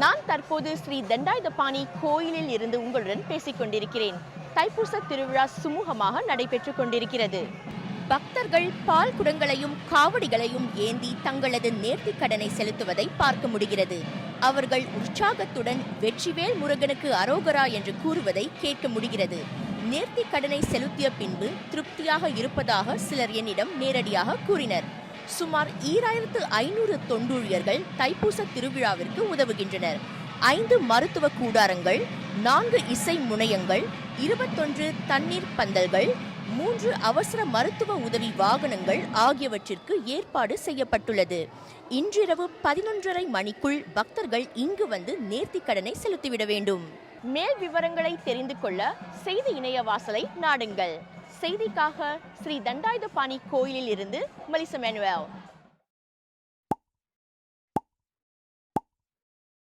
நான் தற்போது ஸ்ரீ தண்டாயுதபாணி கோயிலில் இருந்து உங்களுடன் பேசிக் கொண்டிருக்கிறேன். தைப்பூச திருவிழா சுமூகமாக நடைபெற்றுக் கொண்டிருக்கிறது. பக்தர்கள் பால் குடங்களையும் காவடிகளையும் ஏந்தி தங்களது நேர்த்திக் கடனை செலுத்துவதை பார்க்க முடிகிறது. அவர்கள் உற்சாகத்துடன் வெற்றிவேல் முருகனுக்கு அரோகரா என்று கூறுவதை கேட்க முடிகிறது. நேர்த்திக் கடனை செலுத்திய பின்பு திருப்தியாக இருப்பதாக சிலர் என்னிடம் நேரடியாக கூறினர். சுமார் ஈராயிரத்து ஐநூறு தொண்டூழியர்கள் தைப்பூச திருவிழாவிற்கு உதவுகின்றனர். ஐந்து மருத்துவ கூடாரங்கள் நான்கு இசை முனையங்கள் இருபத்தொன்று தண்ணீர் பந்தல்கள் மூன்று அவசர மருத்துவ உதவி வாகனங்கள் ஆகியவற்றிற்கு ஏற்பாடு செய்யப்பட்டுள்ளது. இன்றிரவு பதினொன்றரை மணிக்குள் பக்தர்கள் இங்கு வந்து நேர்த்திக்கடனை செலுத்திவிட வேண்டும். மேல் விவரங்களை தெரிந்து கொள்ள செய்தி இணைய வாசலை நாடுங்கள். செய்திக்காக ஸ்ரீ தண்டாயுதபாணி கோயிலில் இருந்து மலிசமேனுவேல்